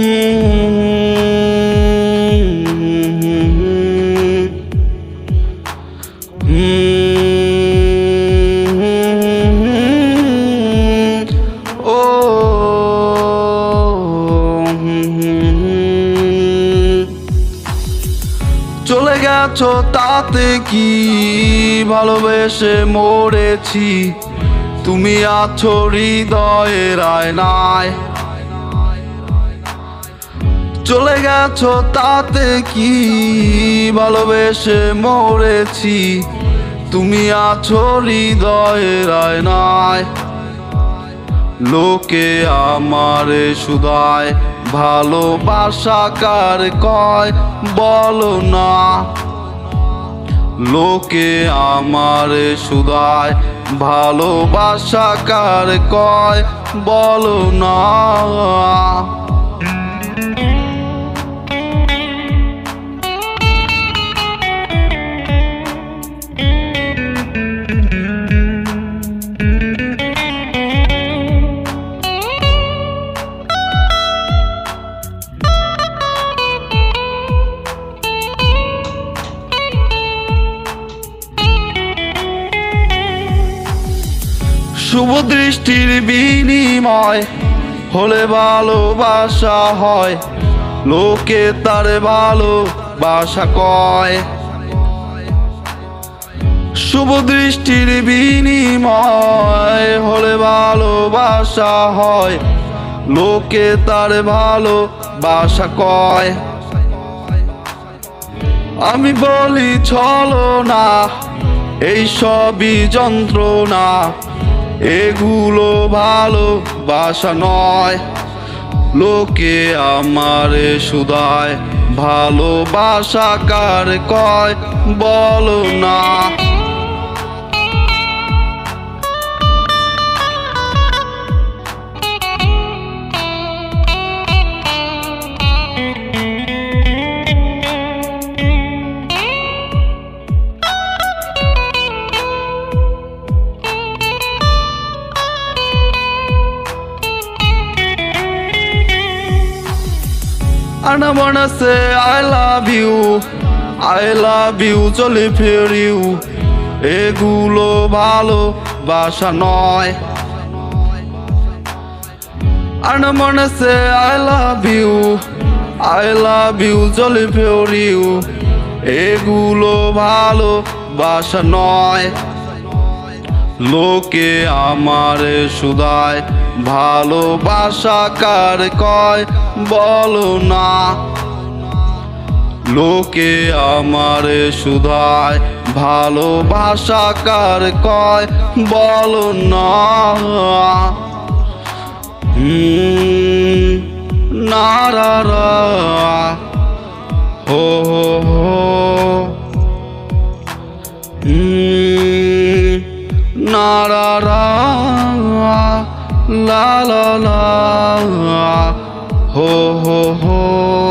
চলে গেছো তাতে কি ভালোবেসে মরেছি? তুমি আছো হৃদয়ের আয়নায়। চলে গেছো তাতে কি? ভালোবেসে মরেছি। তুমি আছো হৃদয়ের আয়নায় লোকে আমারে সুদায় ভালোবাসা কার কয় বলো না। লোকে আমারে সুদায় ভালোবাসা কার কয় বলো না। শুভ দৃষ্টির বিনিময় হলে ভালোবাসা হয়। লোকে তার ভালোবাসা কয়। শুভ দৃষ্টির বিনিময় হলে ভালোবাসা হয়। লোকে তার ভালোবাসা কয়। আমি বলি, চলো না, এই সবই যন্ত্রণা। এগুলো ভালোবাসা নয়। লোকে আমার সুদায় ভালোবাসা কার কয়? বলো না। And I wanna say I love you I love you চলে ফের ইউ এগুলো ভালো বাসা নয় And I wanna say I love you I love you চলে ফের ইউ এগুলো ভালো বাসা নয় লোকে আমার সুদায় ভালোবাসা কার কয় বলো না। লোকে আমার সুদায় ভালোবাসা কার কয় বলো না। হুম, না রা রা হো। Na ra ra la la la ho ho ho